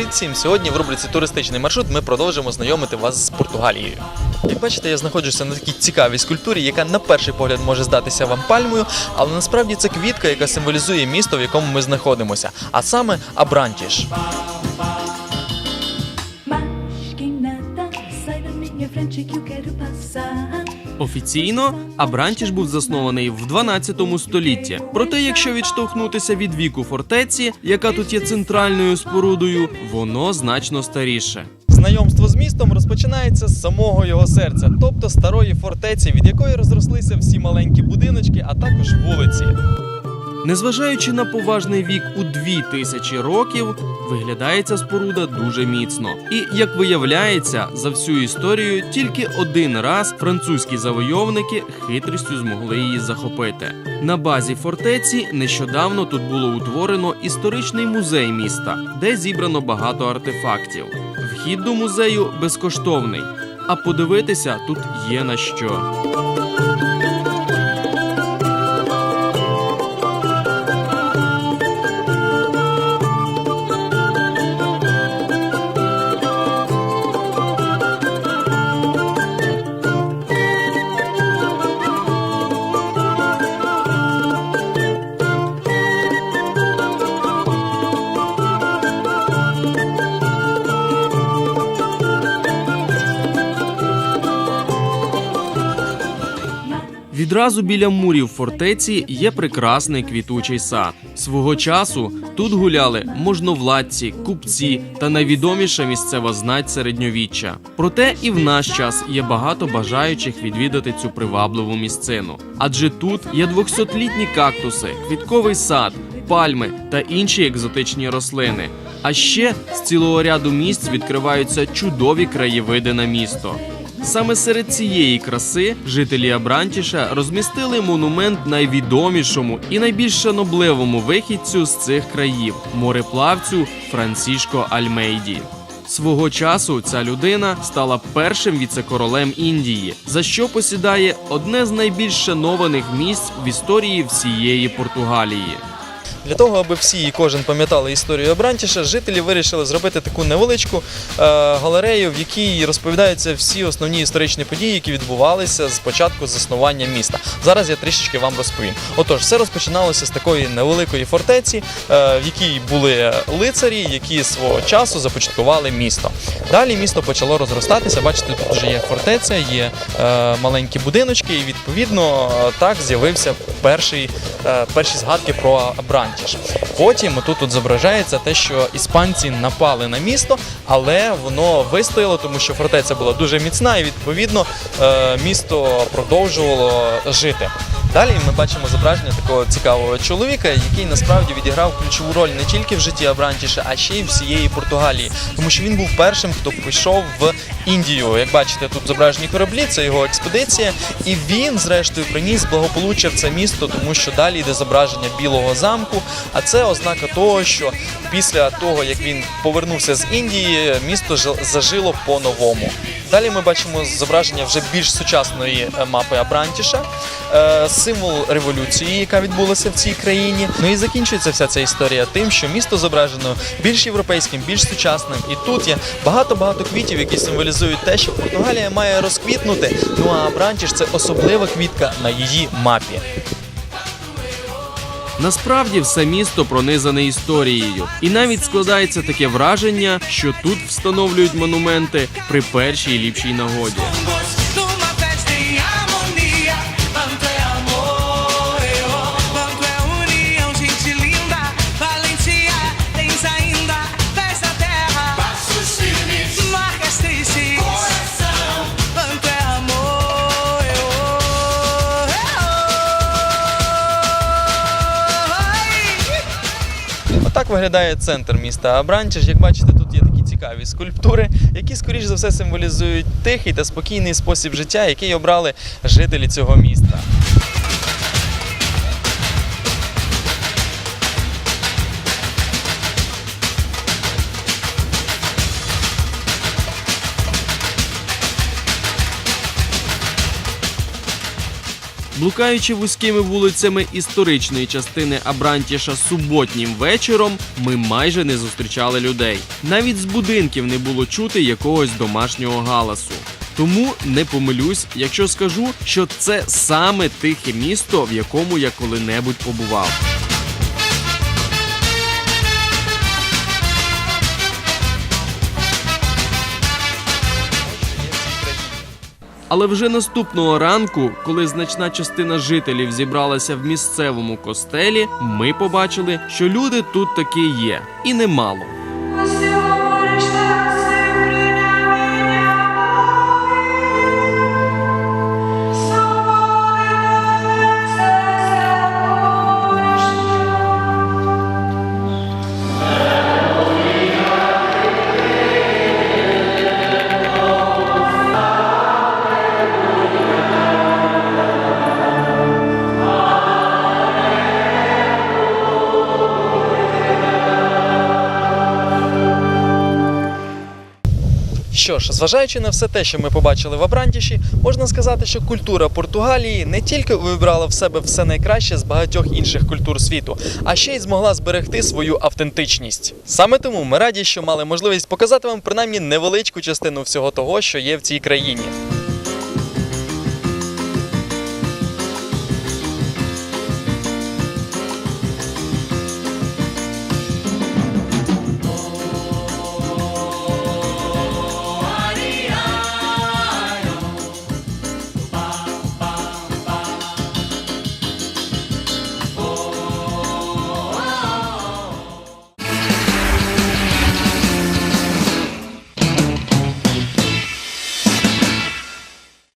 Привіт всім! Сьогодні в рубриці Туристичний маршрут ми продовжимо знайомити вас з Португалією. Як бачите, я знаходжуся на такій цікавій скульптурі, яка на перший погляд може здатися вам пальмою, але насправді це квітка, яка символізує місто, в якому ми знаходимося, а саме Абрантіш. Офіційно Абрантіш був заснований в 12 столітті. Проте, якщо відштовхнутися від віку фортеці, яка тут є центральною спорудою, воно значно старіше. Знайомство з містом розпочинається з самого його серця, тобто старої фортеці, від якої розрослися всі маленькі будиночки, а також вулиці. Незважаючи на поважний вік у дві тисячі років, виглядає ця споруда дуже міцно. І як виявляється, за всю історію тільки один раз французькі завойовники хитрістю змогли її захопити. На базі фортеці нещодавно тут було утворено історичний музей міста, де зібрано багато артефактів. Вхід до музею безкоштовний, а подивитися тут є на що. Відразу біля мурів фортеці є прекрасний квітучий сад. Свого часу тут гуляли можновладці, купці та найвідоміша місцева знать середньовіччя. Проте і в наш час є багато бажаючих відвідати цю привабливу місцину. Адже тут є 200-літні кактуси, квітковий сад, пальми та інші екзотичні рослини. А ще з цілого ряду місць відкриваються чудові краєвиди на місто. Саме серед цієї краси жителі Абрантіша розмістили монумент найвідомішому і найбільш шанобливому вихідцю з цих країв мореплавцю Франсішко Альмейді. Свого часу ця людина стала першим віцекоролем Індії, за що посідає одне з найбільш шанованих місць в історії всієї Португалії. Для того, аби всі і кожен пам'ятали історію Абрантіша, жителі вирішили зробити таку невеличку е, галерею, в якій розповідаються всі основні історичні події, які відбувалися з початку заснування міста. Зараз я трішечки вам розповім. Отож, все розпочиналося з такої невеликої фортеці, е, в якій були лицарі, які свого часу започаткували місто. Далі місто почало розростатися. Бачите, тут вже є фортеця, є е, маленькі будиночки, і відповідно так з'явився перший, перші згадки про Абрантіш. Потім тут, тут зображається те, що іспанці напали на місто, але воно вистояло, тому що фортеця була дуже міцна, і відповідно е, місто продовжувало жити. Далі ми бачимо зображення такого цікавого чоловіка, який насправді відіграв ключову роль не тільки в житті Абрантіша, а ще й всієї Португалії, тому що він був першим, хто пішов в Індію. Як бачите, тут зображені кораблі, це його експедиція, і він, зрештою, приніс благополуччя в це місто, тому що далі йде зображення білого замку. А це ознака того, що після того, як він повернувся з Індії, місто жи- зажило по-новому. Далі ми бачимо зображення вже більш сучасної е, мапи Абрантіша, символ революції, яка відбулася в цій країні. Ну і закінчується вся ця історія тим, що місто зображено більш європейським, більш сучасним. І тут є багато-багато квітів, які символізують те, що Португалія має розквітнути. Ну а Абрантіш це особлива квітка на її мапі. Насправді все місто пронизане історією, і навіть складається таке враження, що тут встановлюють монументи при першій ліпшій нагоді. Виглядає центр міста Абранчеж. Як бачите, тут є такі цікаві скульптури, які, скоріш за все, символізують тихий та спокійний спосіб життя, який обрали жителі цього міста. Блукаючи вузькими вулицями історичної частини Абрантіша суботнім вечором, ми майже не зустрічали людей. Навіть з будинків не було чути якогось домашнього галасу. Тому не помилюсь, якщо скажу, що це саме тихе місто, в якому я коли-небудь побував. Але вже наступного ранку, коли значна частина жителів зібралася в місцевому костелі, ми побачили, що люди тут таки є, і немало. Що ж, зважаючи на все те, що ми побачили в Абрантіші, можна сказати, що культура Португалії не тільки вибрала в себе все найкраще з багатьох інших культур світу, а ще й змогла зберегти свою автентичність. Саме тому ми раді, що мали можливість показати вам принаймні невеличку частину всього того, що є в цій країні.